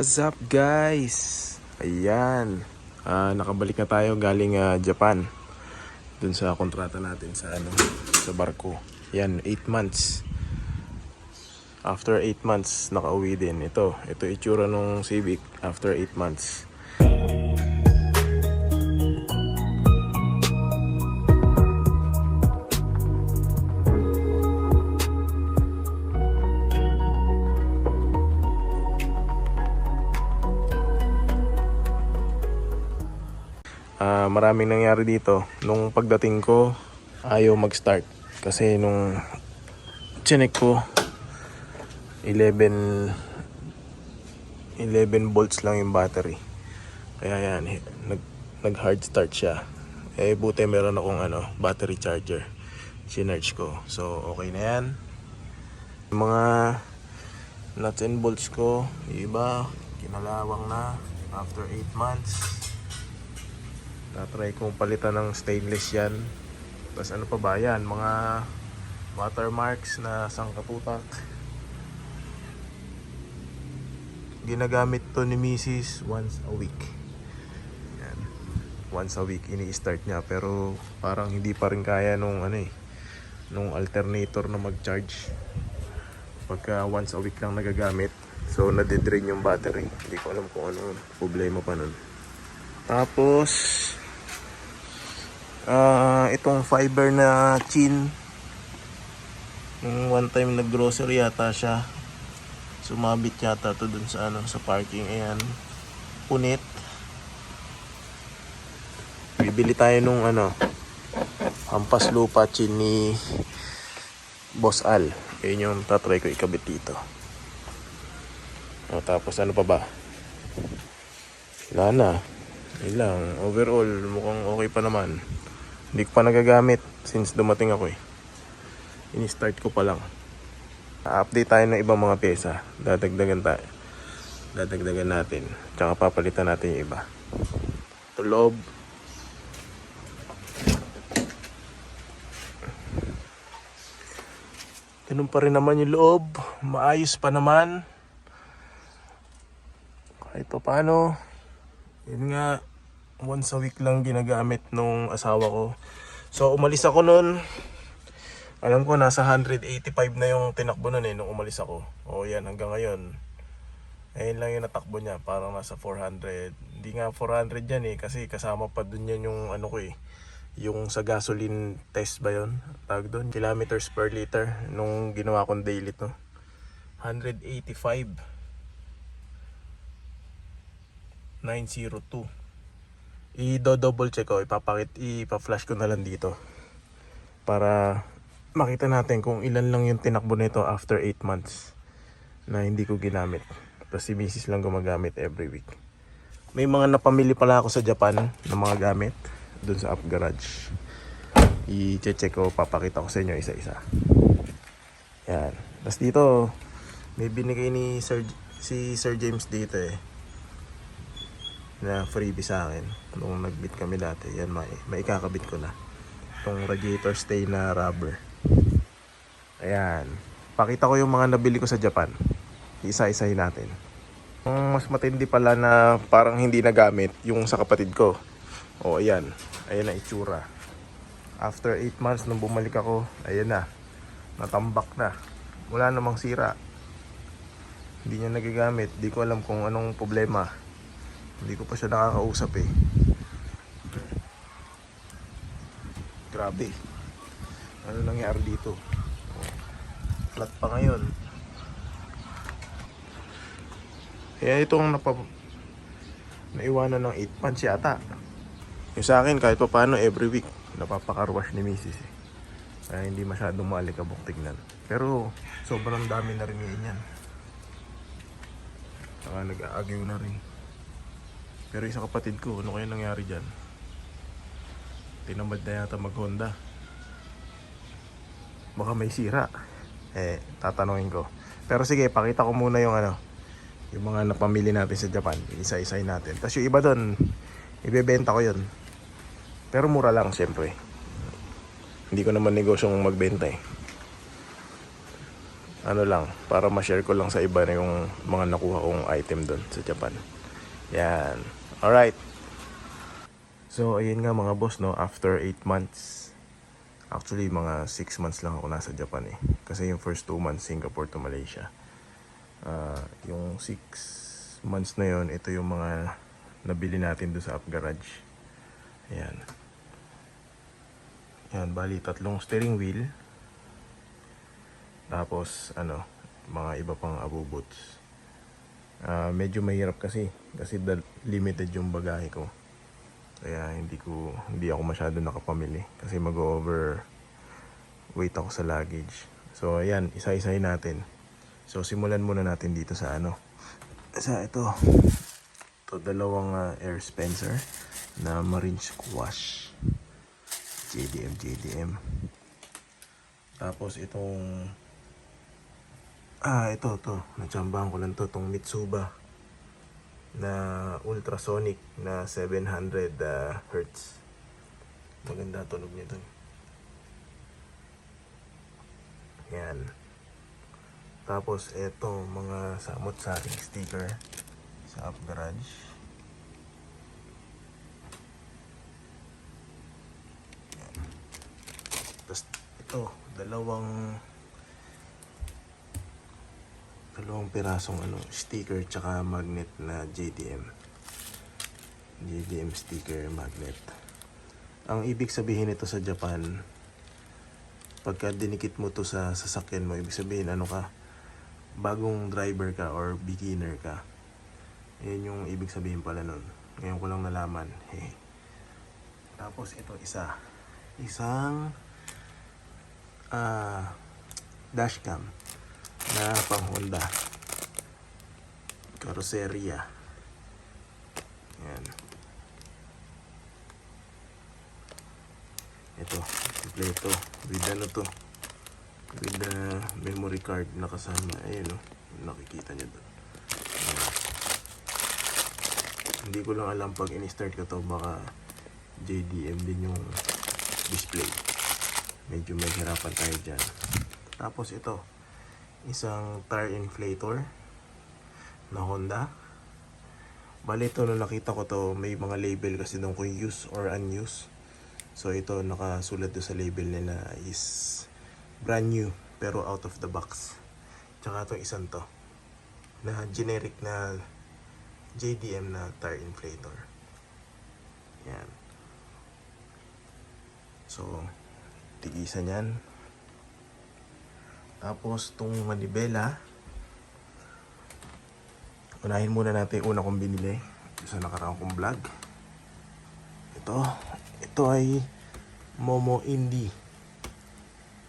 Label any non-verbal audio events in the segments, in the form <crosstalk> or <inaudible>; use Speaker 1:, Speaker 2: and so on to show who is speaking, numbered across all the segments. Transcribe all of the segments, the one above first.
Speaker 1: What's up guys? Ayan. Ah, nakabalik na tayo galing ah, Japan. Dun sa kontrata natin sa ano, sa barko. Yan, 8 months. After 8 months, nakauwi din. Ito, ito itsura nung Civic after 8 months. Ah, maraming nangyari dito. Nung pagdating ko, ayaw mag-start. Kasi nung chinek ko, 11 11 volts lang yung battery. Kaya yan, nag, nag hard start siya. Eh buti meron akong ano, battery charger. Sinarge ko. So okay na yan. Mga nuts and bolts ko, iba, kinalawang na after 8 months. Tatry kong palitan ng stainless yan. Tapos ano pa ba yan? Mga watermarks na sangkatutak. Ginagamit to ni Mrs. once a week. Yan. Once a week ini-start niya pero parang hindi pa rin kaya nung ano eh nung alternator na mag-charge pagka once a week lang nagagamit so nade-drain yung battery hindi ko alam kung ano problema pa nun tapos Ah, itong fiber na chin. Nung one time nag-grocery yata siya. Sumabit yata to dun sa ano sa parking ayan. Punit. Bibili tayo nung ano hampas lupa chin ni Boss Al. Ayun yung tatry ko ikabit dito. O, tapos ano pa ba? Wala na. Yun lang. Overall, mukhang okay pa naman. Hindi ko pa nagagamit since dumating ako eh. Ini-start ko pa lang. update tayo ng ibang mga pyesa. Dadagdagan tayo. Dadagdagan natin. Tsaka papalitan natin yung iba. Ito loob. Ganun pa rin naman yung loob. Maayos pa naman. Kahit pa paano. Yun nga, once a week lang ginagamit nung asawa ko. So umalis ako noon. Alam ko nasa 185 na yung tinakbo nun eh nung umalis ako. O yan hanggang ngayon. Ayun lang yung natakbo niya, parang nasa 400. Hindi nga 400 yan eh kasi kasama pa dun yan yung ano ko eh. Yung sa gasoline test ba yun? Tawag doon, kilometers per liter nung ginawa kong daily to. 185. 902 i-double check ko, ipapakit, ipa-flash ko na lang dito para makita natin kung ilan lang yung tinakbo nito after 8 months na hindi ko ginamit. Tapos si Mrs. lang gumagamit every week. May mga napamili pala ako sa Japan na mga gamit dun sa Up Garage. I-check ko, papakita ko sa inyo isa-isa. Yan. Tapos dito, may binigay ni Sir, si Sir James dito eh na freebie sa akin. Nung nagbit kami dati yan may, may ikakabit ko na. Itong radiator stay na rubber. Ayan. Pakita ko yung mga nabili ko sa Japan. Isa-isahin natin. Ang mas matindi pala na parang hindi nagamit yung sa kapatid ko. O ayan. Ayan na itsura. After 8 months nung bumalik ako ayan na. Natambak na. Wala namang sira. Hindi niya nagagamit di ko alam kung anong problema hindi ko pa siya nakakausap eh. Grabe. Ano nangyari dito? Flat pa ngayon. Kaya itong napa naiwanan ng 8 months yata. Yung sa akin kahit pa paano every week napapakarwash ni Mrs. Eh. Kaya hindi masyadong maalikabok tignan. Pero sobrang dami na rin yan. Saka nag-aagyo na rin. Pero isang kapatid ko, ano kaya nangyari dyan? Tinamad na yata mag Honda. Baka may sira. Eh, tatanungin ko. Pero sige, pakita ko muna yung ano, yung mga napamili natin sa Japan. Isa-isahin natin. Tapos yung iba doon, ibebenta ko yun. Pero mura lang, syempre. Hindi ko naman negosyong magbenta eh. ano lang, para ma-share ko lang sa iba na yung mga nakuha kong item doon sa Japan. Yan. Alright. So, ayun nga mga boss, no, after 8 months, actually mga 6 months lang ako nasa Japan eh. Kasi yung first 2 months, Singapore to Malaysia. Ah, yung 6 months na yon ito yung mga nabili natin doon sa Up Garage. Ayan. Yan, bali tatlong steering wheel. Tapos, ano, mga iba pang abubots. Ah, medyo mahirap kasi. Kasi limited yung bagahe ko. Kaya hindi ko, hindi ako masyado nakapamili. Kasi mag-over weight ako sa luggage. So, ayan, isa-isahin natin. So, simulan muna natin dito sa ano. Sa ito. Ito, dalawang ah, air Spencer na Marine Squash. JDM, JDM. Tapos itong Ah, ito, to. Natsambahan ko lang to. Itong Mitsuba na ultrasonic na 700 ah, hertz. Maganda tunog nito. Yan. Tapos ito, mga samot sa ating sticker sa Up Garage. Yan. Tapos ito, dalawang dalawang pirasong ano, sticker tsaka magnet na JDM. JDM sticker magnet. Ang ibig sabihin nito sa Japan, pagka dinikit mo to sa sasakyan mo, ibig sabihin ano ka, bagong driver ka or beginner ka. Yan yung ibig sabihin pala nun. Ngayon ko lang nalaman. Hehe. <laughs> Tapos ito isa. Isang ah dashcam na pang Honda. Karoseria. Yan. Ito, kompleto. With ano to? With the memory card na kasama. Ayan o. Nakikita nyo doon. Hindi ko lang alam pag in-start ko to baka JDM din yung display. Medyo may hirapan tayo dyan. Tapos ito, isang tire inflator na Honda. Bali ito nung nakita ko to, may mga label kasi doon kung use or unused. So ito nakasulat doon sa label nila is brand new pero out of the box. Tsaka itong isang to na generic na JDM na tire inflator. Yan. So, tigisan yan. Tapos, itong manibela. Unahin muna natin yung una kong binili sa nakaraang kong vlog. Ito. Ito ay Momo Indie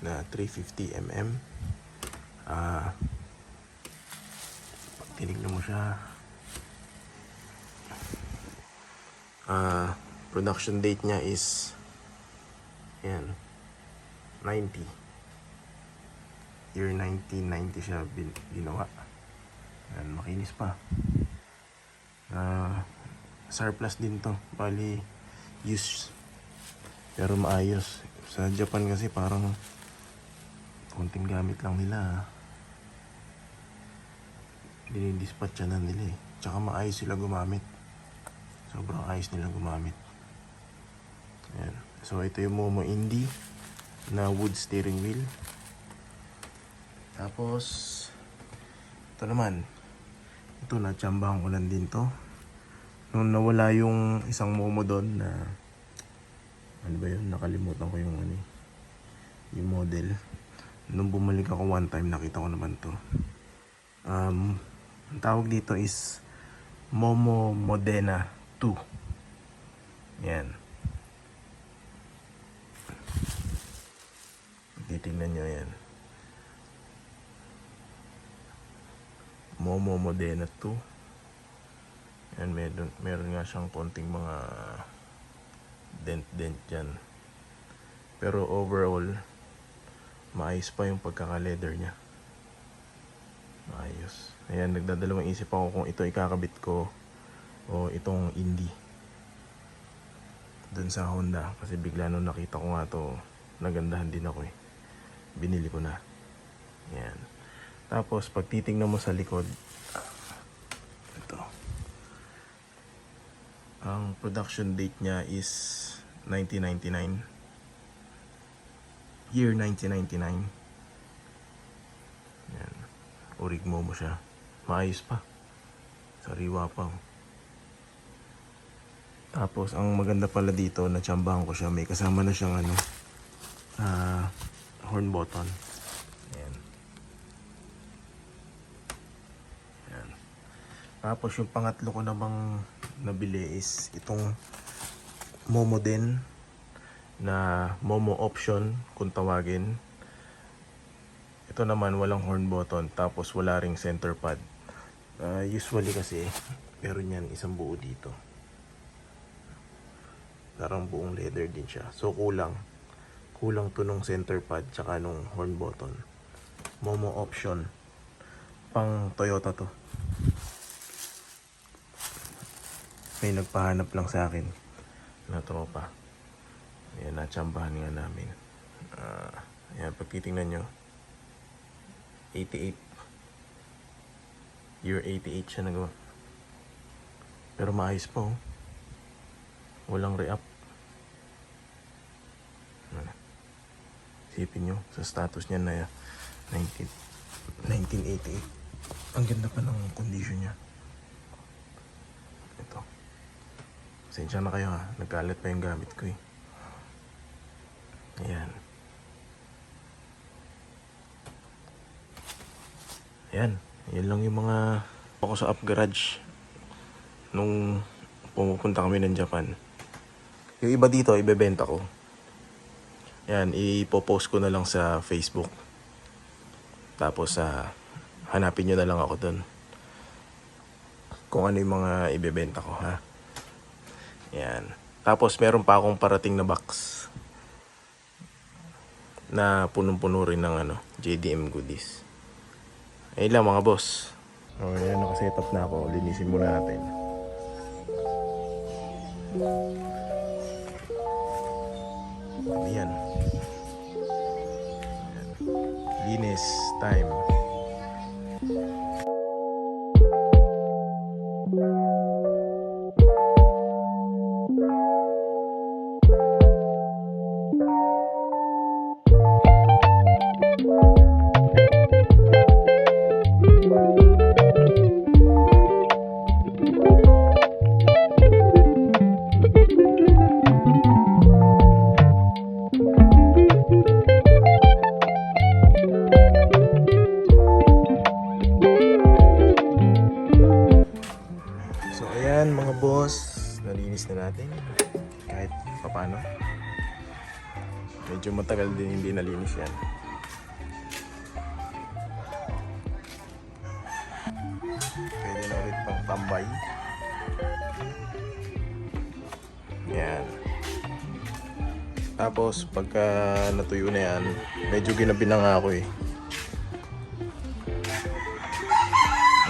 Speaker 1: na 350mm. Ah, pag tinignan mo siya, ah, production date niya is yan, 90 year 1990 siya bin- ginawa. Yan, makinis pa. Ah, surplus din to. Bali, use. Pero maayos. Sa Japan kasi parang konting gamit lang nila. Dinidispatch na nila eh. Tsaka maayos sila gumamit. Sobrang ayos nila gumamit. Yan. So ito yung Momo Indie na wood steering wheel. Tapos, ito naman. Ito, natsambahan ko lang din to. Nung nawala yung isang momo doon na, ano ba yun, nakalimutan ko yung ano eh, yung model. Nung bumalik ako one time, nakita ko naman to. Um, ang tawag dito is Momo Modena 2. Yan. Titingnan nyo yan. Momo Modena 2. Yan, meron, meron nga siyang konting mga dent-dent dyan. Pero overall, maayos pa yung pagkaka-leather niya. Maayos. Ayan, nagdadalawang isip ako kung ito ikakabit ko o itong indie. Dun sa Honda. Kasi bigla nung nakita ko nga to, nagandahan din ako eh. Binili ko na. Tapos, pag titingnan mo sa likod, ito. Ang production date niya is 1999. Year 1999. Yan. Origmo mo siya. Maayos pa. Sariwa pa. oh. Tapos, ang maganda pala dito, natsambahan ko siya. May kasama na siyang ano, ah, horn button. Ayan. Ayan. Tapos, yung pangatlo ko namang nabili is itong Momo din na Momo option kung tawagin. Ito naman walang horn button tapos wala ring center pad. Ah, usually kasi meron yan isang buo dito. Parang buong leather din siya. So kulang. Kulang to nung center pad tsaka nung horn button. Momo option. Pang Toyota to. May nagpahanap lang sa akin na tropa. Ayan, natsambahan nga namin. Ah, ayan, pag titingnan nyo, 88. Year 88 siya nagawa. Pero maayos pa oh. Walang re-up. Isipin nyo, sa status niya na 19, 1988. Ang ganda pa ng condition niya. Ito. Pasensya na kayo ha. Nagkalat pa yung gamit ko eh. Ayan. Ayan. Yan lang yung mga ako sa up garage nung pumupunta kami ng Japan. Yung iba dito, ibebenta ko. Yan, ipopost ko na lang sa Facebook. Tapos, sa hanapin nyo na lang ako doon. Kung ano yung mga ibebenta ko, ha? Yan. Tapos, meron pa akong parating na box na punong-puno rin ng ano, JDM goodies. Ayun lang mga boss. Oh, yan, nakasetup na ako. Linisin muna natin. Ano yan? Yan. Linis time. Natin kahit papano. Medyo matagal din hindi nalinis yan. Pwede na ulit pang tambay. Yan. Tapos pagka natuyo na yan, medyo ginabi na nga ako eh.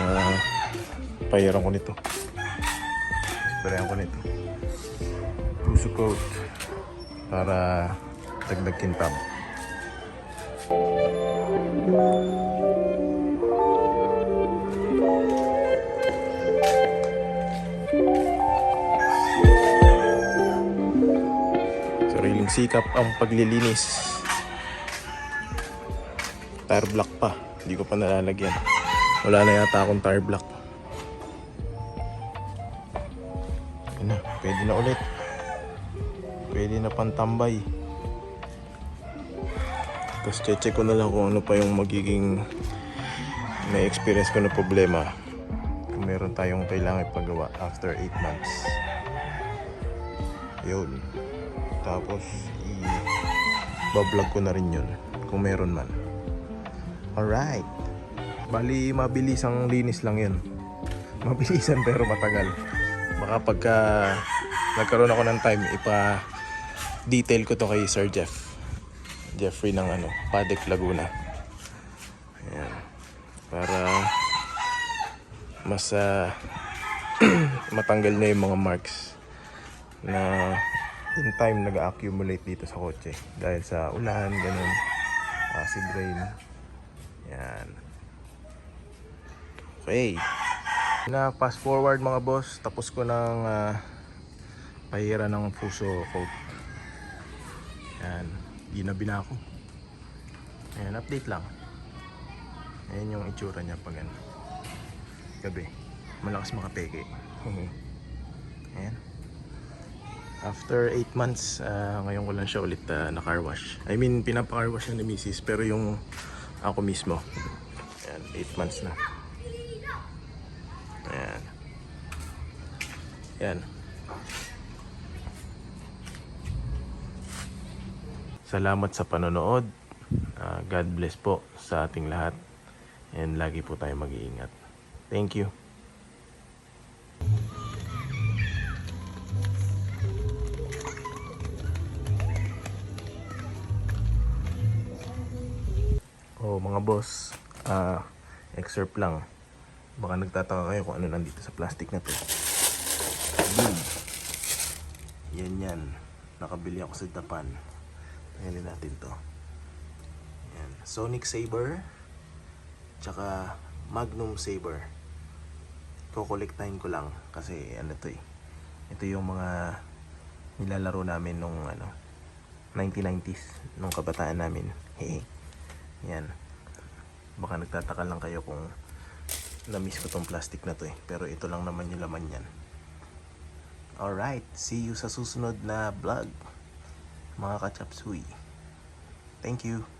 Speaker 1: Ah, pahiran ko nito. Sprayan ko nito. Coat para dagdag kintab. Sariling sikap ang paglilinis. Tire block pa. Hindi ko pa nalalagyan. Wala na yata akong tire block. Yun na, pwede na ulit. Pwede na pantambay. Tapos check ko na lang kung ano pa yung magiging may experience ko na problema. Kung meron tayong kailangan ipagawa after 8 months. Yun. Tapos i-vlog ko na rin yun kung meron man. Alright. Bali, mabilisang linis lang yun. Mabilisan pero matagal baka pagka nagkaroon ako ng time ipa detail ko to kay Sir Jeff. Jeffrey ng ano Padec Laguna. Ayan. para mas ah, <clears throat> matanggal na yung mga marks na in time nag-accumulate dito sa kotse. Dahil sa ulan ganun. Acid rain. Yan Okay. Na fast forward mga boss, tapos ko ng ah, pahira ng puso coat. Yan, ginabi na ako. Ayan, update lang. Ayan yung itsura niya pag ano. Gabi. Malakas makapeke. <laughs> Ayan. After 8 months, ah, ngayon ko lang siya ulit uh, na-car wash. I mean, pinapa-car wash na ni Mrs. Pero yung ako mismo. Ayan, 8 months na. Ayan. Ayan. Salamat sa panonood. Ah, God bless po sa ating lahat. And lagi po tayo mag-iingat. Thank you. Oh, mga boss, ah, excerpt lang. Baka nagtataka kayo kung ano nandito sa plastic na to. Boom. Yan yan. Nakabili ako sa Japan. Ayan natin to. Yan. Sonic Saber. Tsaka Magnum Saber. Kukolektahin ko lang kasi ano to eh. Ito yung mga nilalaro namin nung ano 1990s nung kabataan namin. Hehe. Yan. Baka nagtataka lang kayo kung na-miss ko tong plastic na to eh. Pero ito lang naman yung laman yan. Alright, see you sa susunod na vlog. Mga kachapsuy. Thank you.